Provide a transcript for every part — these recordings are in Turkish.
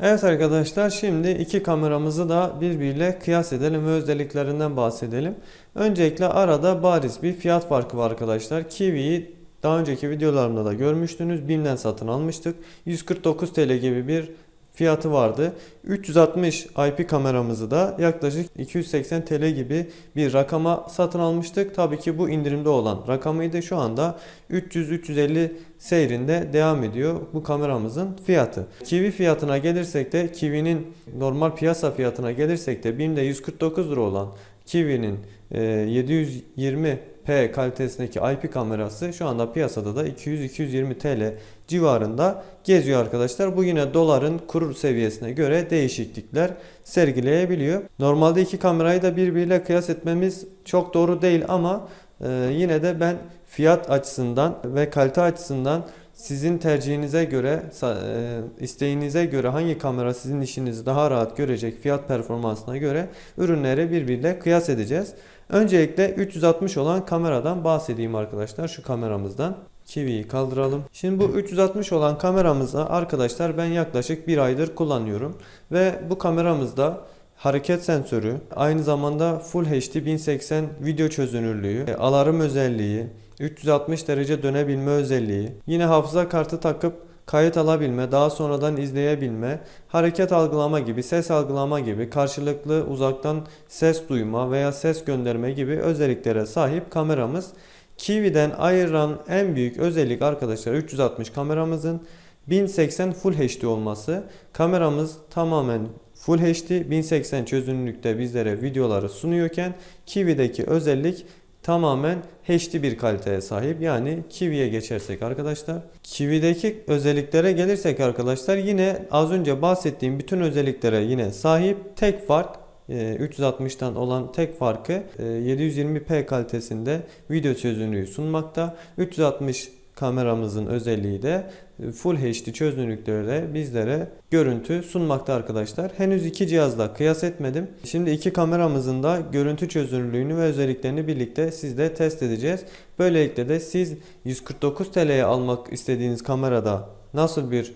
Evet arkadaşlar şimdi iki kameramızı da birbiriyle kıyas edelim ve özelliklerinden bahsedelim. Öncelikle arada bariz bir fiyat farkı var arkadaşlar. Kiwi'yi daha önceki videolarımda da görmüştünüz. BİM'den satın almıştık. 149 TL gibi bir fiyatı vardı. 360 IP kameramızı da yaklaşık 280 TL gibi bir rakama satın almıştık. Tabii ki bu indirimde olan rakamıydı. Şu anda 300-350 seyrinde devam ediyor bu kameramızın fiyatı. Kiwi fiyatına gelirsek de Kiwi'nin normal piyasa fiyatına gelirsek de BİM'de 149 lira olan Kiwi'nin e, 720p kalitesindeki IP kamerası şu anda piyasada da 200-220 TL civarında geziyor arkadaşlar. Bu yine doların kur seviyesine göre değişiklikler sergileyebiliyor. Normalde iki kamerayı da birbiriyle kıyas etmemiz çok doğru değil ama e, yine de ben fiyat açısından ve kalite açısından sizin tercihinize göre, e, isteğinize göre hangi kamera sizin işinizi daha rahat görecek fiyat performansına göre ürünleri birbiriyle kıyas edeceğiz. Öncelikle 360 olan kameradan bahsedeyim arkadaşlar şu kameramızdan. Kiwi'yi kaldıralım. Şimdi bu 360 olan kameramızı arkadaşlar ben yaklaşık bir aydır kullanıyorum. Ve bu kameramızda hareket sensörü, aynı zamanda Full HD 1080 video çözünürlüğü, e, alarm özelliği, 360 derece dönebilme özelliği, yine hafıza kartı takıp kayıt alabilme, daha sonradan izleyebilme, hareket algılama gibi, ses algılama gibi, karşılıklı uzaktan ses duyma veya ses gönderme gibi özelliklere sahip kameramız. Kiwi'den ayıran en büyük özellik arkadaşlar 360 kameramızın 1080 Full HD olması. Kameramız tamamen Full HD 1080 çözünürlükte bizlere videoları sunuyorken Kiwi'deki özellik tamamen HD bir kaliteye sahip. Yani Kiwi'ye geçersek arkadaşlar. Kiwi'deki özelliklere gelirsek arkadaşlar yine az önce bahsettiğim bütün özelliklere yine sahip. Tek fark 360'tan olan tek farkı e, 720p kalitesinde video çözünürlüğü sunmakta. 360 kameramızın özelliği de e, Full HD çözünürlüklerle bizlere görüntü sunmakta arkadaşlar. Henüz iki cihazla kıyas etmedim. Şimdi iki kameramızın da görüntü çözünürlüğünü ve özelliklerini birlikte sizle test edeceğiz. Böylelikle de siz 149 TL'ye almak istediğiniz kamerada nasıl bir e,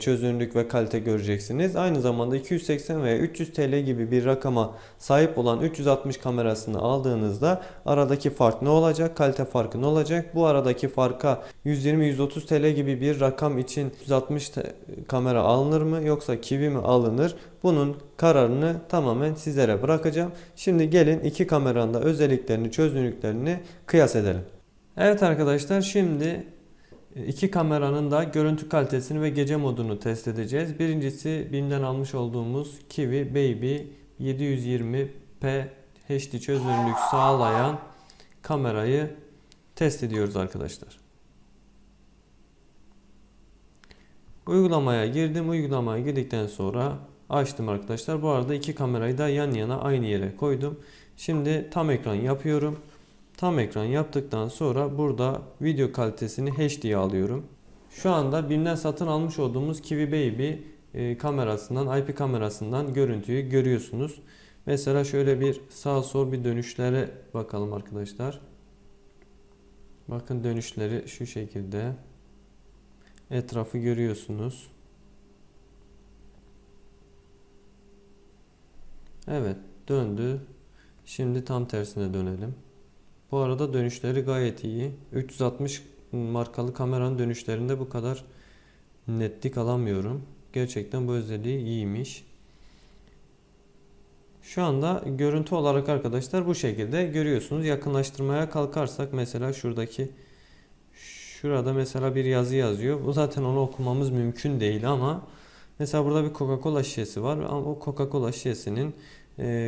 çözünürlük ve kalite göreceksiniz. Aynı zamanda 280 veya 300 TL gibi bir rakama sahip olan 360 kamerasını aldığınızda aradaki fark ne olacak? Kalite farkı ne olacak? Bu aradaki farka 120-130 TL gibi bir rakam için 160 te- kamera alınır mı yoksa Kiwi mi alınır? Bunun kararını tamamen sizlere bırakacağım. Şimdi gelin iki kameranın da özelliklerini, çözünürlüklerini kıyas edelim. Evet arkadaşlar şimdi İki kameranın da görüntü kalitesini ve gece modunu test edeceğiz. Birincisi BİM'den almış olduğumuz Kiwi Baby 720p HD çözünürlük sağlayan kamerayı test ediyoruz arkadaşlar. Uygulamaya girdim. Uygulamaya girdikten sonra açtım arkadaşlar. Bu arada iki kamerayı da yan yana aynı yere koydum. Şimdi tam ekran yapıyorum. Tam ekran yaptıktan sonra burada video kalitesini HD'ye alıyorum. Şu anda BİM'den satın almış olduğumuz Kiwi Baby e, kamerasından, IP kamerasından görüntüyü görüyorsunuz. Mesela şöyle bir sağ sol bir dönüşlere bakalım arkadaşlar. Bakın dönüşleri şu şekilde. Etrafı görüyorsunuz. Evet döndü. Şimdi tam tersine dönelim. Bu arada dönüşleri gayet iyi. 360 markalı kameranın dönüşlerinde bu kadar netlik alamıyorum. Gerçekten bu özelliği iyiymiş. Şu anda görüntü olarak arkadaşlar bu şekilde görüyorsunuz. Yakınlaştırmaya kalkarsak mesela şuradaki şurada mesela bir yazı yazıyor. Bu zaten onu okumamız mümkün değil ama mesela burada bir Coca-Cola şişesi var. Ama o Coca-Cola şişesinin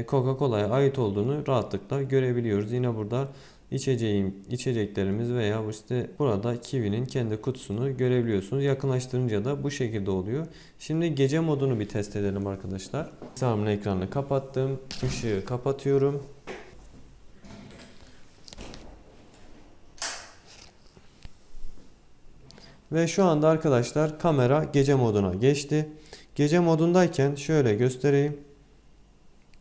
Coca-Cola'ya ait olduğunu rahatlıkla görebiliyoruz. Yine burada içeceğim, içeceklerimiz veya işte burada Kiwi'nin kendi kutusunu görebiliyorsunuz. Yakınlaştırınca da bu şekilde oluyor. Şimdi gece modunu bir test edelim arkadaşlar. Sağımın ekranını kapattım. Işığı kapatıyorum. Ve şu anda arkadaşlar kamera gece moduna geçti. Gece modundayken şöyle göstereyim.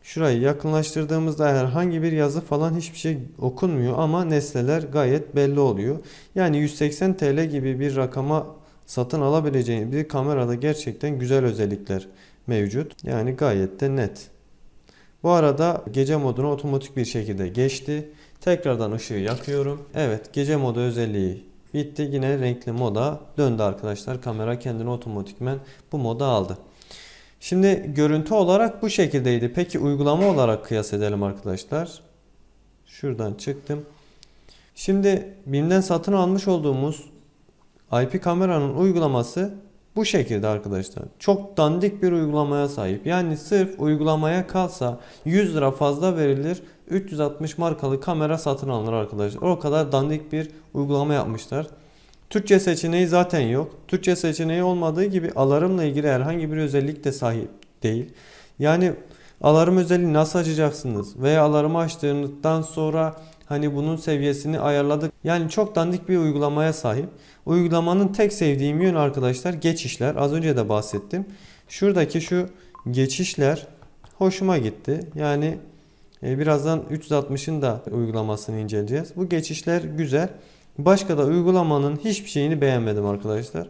Şurayı yakınlaştırdığımızda herhangi bir yazı falan hiçbir şey okunmuyor ama nesneler gayet belli oluyor. Yani 180 TL gibi bir rakama satın alabileceğiniz bir kamerada gerçekten güzel özellikler mevcut. Yani gayet de net. Bu arada gece moduna otomatik bir şekilde geçti. Tekrardan ışığı yakıyorum. Evet gece modu özelliği bitti. Yine renkli moda döndü arkadaşlar. Kamera kendini otomatikmen bu moda aldı. Şimdi görüntü olarak bu şekildeydi. Peki uygulama olarak kıyas edelim arkadaşlar. Şuradan çıktım. Şimdi BİM'den satın almış olduğumuz IP kameranın uygulaması bu şekilde arkadaşlar. Çok dandik bir uygulamaya sahip. Yani sırf uygulamaya kalsa 100 lira fazla verilir. 360 markalı kamera satın alınır arkadaşlar. O kadar dandik bir uygulama yapmışlar. Türkçe seçeneği zaten yok. Türkçe seçeneği olmadığı gibi alarmla ilgili herhangi bir özellik de sahip değil. Yani alarm özelliği nasıl açacaksınız? Veya alarmı açtığınızdan sonra hani bunun seviyesini ayarladık. Yani çok dandik bir uygulamaya sahip. Uygulamanın tek sevdiğim yön arkadaşlar geçişler. Az önce de bahsettim. Şuradaki şu geçişler hoşuma gitti. Yani e, birazdan 360'ın da uygulamasını inceleyeceğiz. Bu geçişler güzel. Başka da uygulamanın hiçbir şeyini beğenmedim arkadaşlar.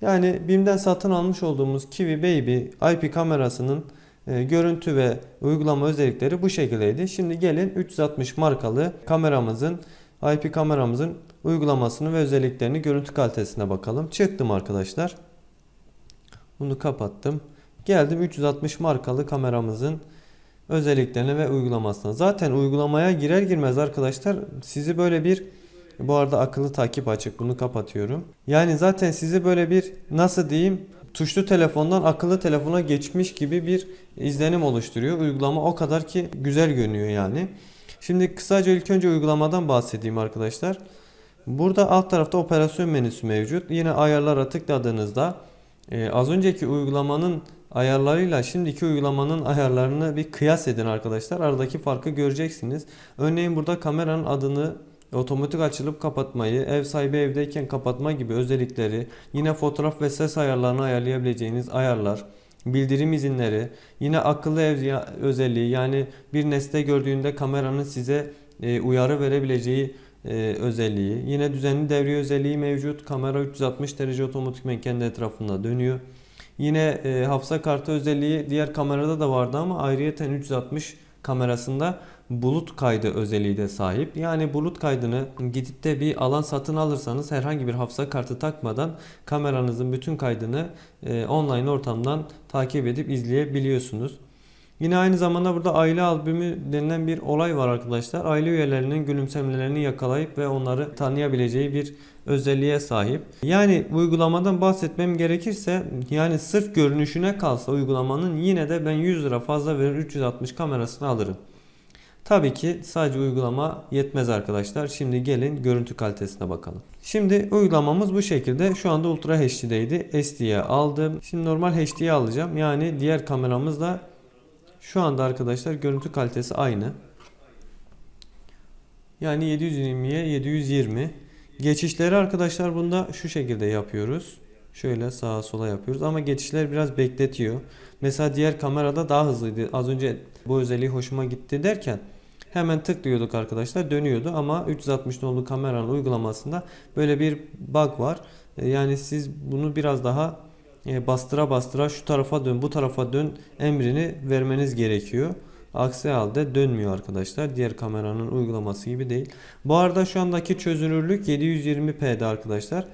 Yani BİM'den satın almış olduğumuz Kiwi Baby IP kamerasının e, görüntü ve uygulama özellikleri bu şekildeydi. Şimdi gelin 360 markalı kameramızın IP kameramızın uygulamasını ve özelliklerini görüntü kalitesine bakalım. Çıktım arkadaşlar. Bunu kapattım. Geldim 360 markalı kameramızın özelliklerine ve uygulamasına. Zaten uygulamaya girer girmez arkadaşlar sizi böyle bir bu arada akıllı takip açık bunu kapatıyorum. Yani zaten sizi böyle bir nasıl diyeyim tuşlu telefondan akıllı telefona geçmiş gibi bir izlenim oluşturuyor. Uygulama o kadar ki güzel görünüyor yani. Şimdi kısaca ilk önce uygulamadan bahsedeyim arkadaşlar. Burada alt tarafta operasyon menüsü mevcut. Yine ayarlara tıkladığınızda e, az önceki uygulamanın ayarlarıyla şimdiki uygulamanın ayarlarını bir kıyas edin arkadaşlar. Aradaki farkı göreceksiniz. Örneğin burada kameranın adını otomatik açılıp kapatmayı, ev sahibi evdeyken kapatma gibi özellikleri, yine fotoğraf ve ses ayarlarını ayarlayabileceğiniz ayarlar, bildirim izinleri, yine akıllı ev özelliği yani bir nesne gördüğünde kameranın size e, uyarı verebileceği e, özelliği, yine düzenli devre özelliği mevcut. Kamera 360 derece otomatikmen kendi etrafında dönüyor. Yine e, hafıza kartı özelliği diğer kamerada da vardı ama ayrıyeten 360 kamerasında bulut kaydı özelliği de sahip. Yani bulut kaydını gidip de bir alan satın alırsanız herhangi bir hafıza kartı takmadan kameranızın bütün kaydını e, online ortamdan takip edip izleyebiliyorsunuz. Yine aynı zamanda burada aile albümü denilen bir olay var arkadaşlar. Aile üyelerinin gülümsemelerini yakalayıp ve onları tanıyabileceği bir özelliğe sahip. Yani uygulamadan bahsetmem gerekirse yani sırf görünüşüne kalsa uygulamanın yine de ben 100 lira fazla verir 360 kamerasını alırım. Tabii ki sadece uygulama yetmez arkadaşlar. Şimdi gelin görüntü kalitesine bakalım. Şimdi uygulamamız bu şekilde. Şu anda Ultra HD'deydi. SD'ye aldım. Şimdi normal HD'ye alacağım. Yani diğer kameramızla şu anda arkadaşlar görüntü kalitesi aynı. Yani 720'ye 720. Geçişleri arkadaşlar bunda şu şekilde yapıyoruz. Şöyle sağa sola yapıyoruz ama geçişler biraz bekletiyor. Mesela diğer kamerada daha hızlıydı. Az önce bu özelliği hoşuma gitti derken hemen tıklıyorduk arkadaşlar dönüyordu ama 360 nolu kameranın uygulamasında böyle bir bug var. E, Yani siz bunu biraz daha e, bastıra bastıra şu tarafa dön bu tarafa dön emrini vermeniz gerekiyor. Aksi halde dönmüyor arkadaşlar. Diğer kameranın uygulaması gibi değil. Bu arada şu andaki çözünürlük 720p'de arkadaşlar.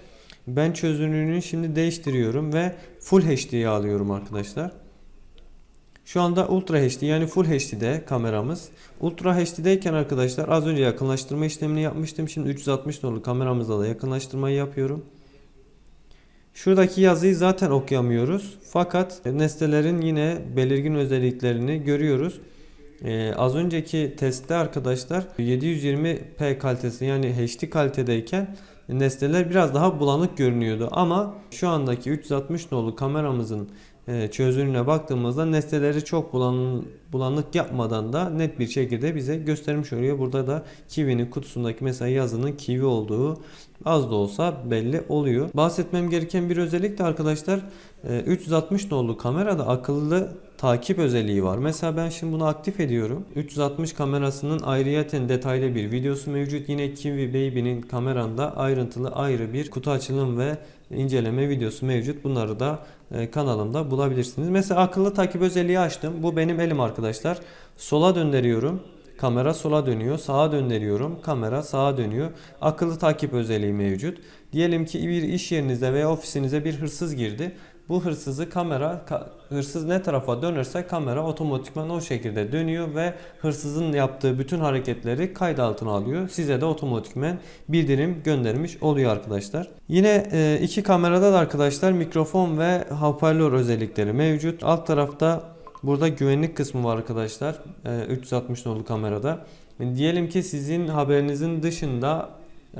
Ben çözünürlüğünü şimdi değiştiriyorum ve Full HD'ye alıyorum arkadaşlar. Şu anda Ultra HD yani Full HD'de kameramız. Ultra HD'deyken arkadaşlar az önce yakınlaştırma işlemini yapmıştım. Şimdi 360 nolu kameramızda da yakınlaştırmayı yapıyorum. Şuradaki yazıyı zaten okuyamıyoruz. Fakat nesnelerin yine belirgin özelliklerini görüyoruz. Ee, az önceki testte arkadaşlar 720p kalitesi yani HD kalitedeyken nesneler biraz daha bulanık görünüyordu. Ama şu andaki 360 nolu kameramızın çözünürlüğüne baktığımızda nesneleri çok bulan, bulanık yapmadan da net bir şekilde bize göstermiş oluyor. Burada da Kiwi'nin kutusundaki mesela yazının Kiwi olduğu az da olsa belli oluyor. Bahsetmem gereken bir özellik de arkadaşlar e, 360 nolu kamerada akıllı takip özelliği var. Mesela ben şimdi bunu aktif ediyorum. 360 kamerasının ayrıyeten detaylı bir videosu mevcut. Yine Kiwi Baby'nin kameranda ayrıntılı ayrı bir kutu açılım ve inceleme videosu mevcut. Bunları da e, kanalımda bulabilirsiniz. Mesela akıllı takip özelliği açtım. Bu benim elim arkadaşlar. Sola döndürüyorum. Kamera sola dönüyor. Sağa döndürüyorum. Kamera sağa dönüyor. Akıllı takip özelliği mevcut. Diyelim ki bir iş yerinizde veya ofisinize bir hırsız girdi. Bu hırsızı kamera ka- hırsız ne tarafa dönerse kamera otomatikman o şekilde dönüyor ve hırsızın yaptığı bütün hareketleri kayıt altına alıyor. Size de otomatikman bildirim göndermiş oluyor arkadaşlar. Yine e, iki kamerada da arkadaşlar mikrofon ve hoparlör özellikleri mevcut. Alt tarafta burada güvenlik kısmı var arkadaşlar. E, 360 nolu kamerada. Diyelim ki sizin haberinizin dışında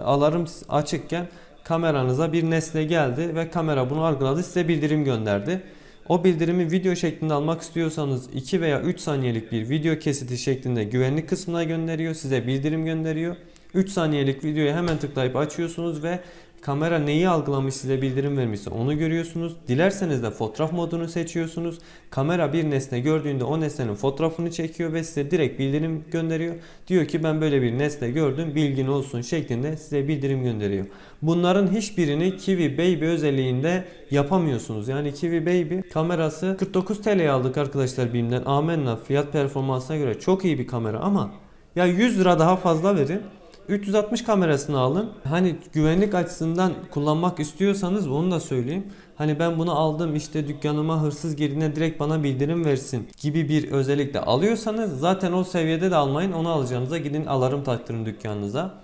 alarm açıkken kameranıza bir nesne geldi ve kamera bunu algıladı size bildirim gönderdi. O bildirimi video şeklinde almak istiyorsanız 2 veya 3 saniyelik bir video kesiti şeklinde güvenlik kısmına gönderiyor. Size bildirim gönderiyor. 3 saniyelik videoyu hemen tıklayıp açıyorsunuz ve kamera neyi algılamış size bildirim vermişse onu görüyorsunuz. Dilerseniz de fotoğraf modunu seçiyorsunuz. Kamera bir nesne gördüğünde o nesnenin fotoğrafını çekiyor ve size direkt bildirim gönderiyor. Diyor ki ben böyle bir nesne gördüm bilgin olsun şeklinde size bildirim gönderiyor. Bunların hiçbirini Kiwi Baby özelliğinde yapamıyorsunuz. Yani Kiwi Baby kamerası 49 TL'ye aldık arkadaşlar BİM'den. Amenna fiyat performansına göre çok iyi bir kamera ama ya 100 lira daha fazla verin. 360 kamerasını alın. Hani güvenlik açısından kullanmak istiyorsanız onu da söyleyeyim. Hani ben bunu aldım işte dükkanıma hırsız girdiğinde direkt bana bildirim versin gibi bir özellikle alıyorsanız zaten o seviyede de almayın. Onu alacağınıza gidin alarm taktırın dükkanınıza.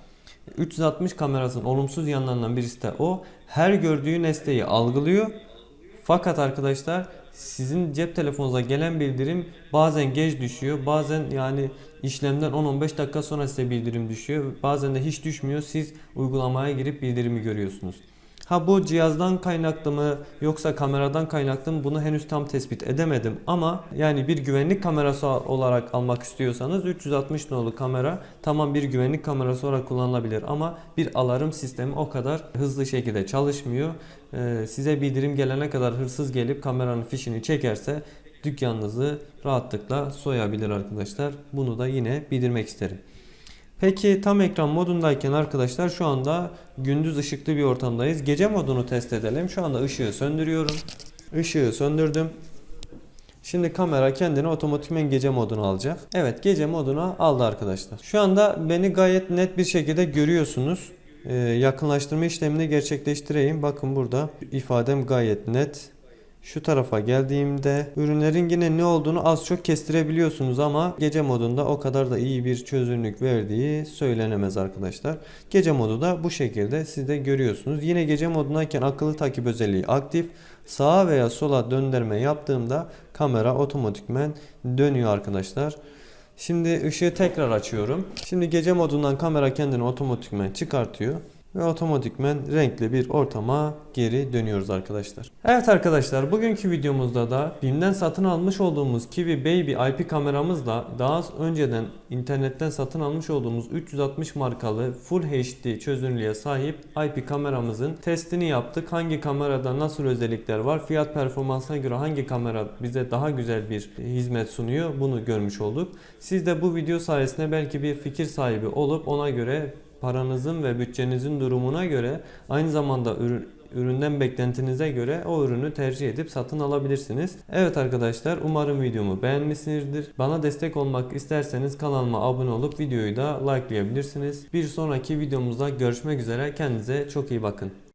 360 kamerasının olumsuz yanlarından birisi de o. Her gördüğü nesneyi algılıyor. Fakat arkadaşlar sizin cep telefonunuza gelen bildirim bazen geç düşüyor. Bazen yani işlemden 10-15 dakika sonra size bildirim düşüyor. Bazen de hiç düşmüyor. Siz uygulamaya girip bildirimi görüyorsunuz. Ha bu cihazdan kaynaklı mı yoksa kameradan kaynaklı mı bunu henüz tam tespit edemedim ama yani bir güvenlik kamerası olarak almak istiyorsanız 360 nolu kamera tamam bir güvenlik kamerası olarak kullanılabilir ama bir alarm sistemi o kadar hızlı şekilde çalışmıyor. Ee, size bildirim gelene kadar hırsız gelip kameranın fişini çekerse dükkanınızı rahatlıkla soyabilir arkadaşlar. Bunu da yine bildirmek isterim. Peki tam ekran modundayken arkadaşlar şu anda gündüz ışıklı bir ortamdayız. Gece modunu test edelim. Şu anda ışığı söndürüyorum. Işığı söndürdüm. Şimdi kamera kendini otomatikmen gece moduna alacak. Evet gece moduna aldı arkadaşlar. Şu anda beni gayet net bir şekilde görüyorsunuz. Ee, yakınlaştırma işlemini gerçekleştireyim. Bakın burada ifadem gayet net. Şu tarafa geldiğimde ürünlerin yine ne olduğunu az çok kestirebiliyorsunuz ama gece modunda o kadar da iyi bir çözünürlük verdiği söylenemez arkadaşlar. Gece modu da bu şekilde siz de görüyorsunuz. Yine gece modundayken akıllı takip özelliği aktif. Sağa veya sola döndürme yaptığımda kamera otomatikmen dönüyor arkadaşlar. Şimdi ışığı tekrar açıyorum. Şimdi gece modundan kamera kendini otomatikmen çıkartıyor ve otomatikmen renkli bir ortama geri dönüyoruz arkadaşlar. Evet arkadaşlar bugünkü videomuzda da BİM'den satın almış olduğumuz Kiwi Baby IP kameramızla daha önceden internetten satın almış olduğumuz 360 markalı Full HD çözünürlüğe sahip IP kameramızın testini yaptık. Hangi kamerada nasıl özellikler var, fiyat performansına göre hangi kamera bize daha güzel bir hizmet sunuyor bunu görmüş olduk. Siz de bu video sayesinde belki bir fikir sahibi olup ona göre paranızın ve bütçenizin durumuna göre aynı zamanda ürün üründen beklentinize göre o ürünü tercih edip satın alabilirsiniz. Evet arkadaşlar umarım videomu beğenmişsinizdir. Bana destek olmak isterseniz kanalıma abone olup videoyu da likelayabilirsiniz. Bir sonraki videomuzda görüşmek üzere. Kendinize çok iyi bakın.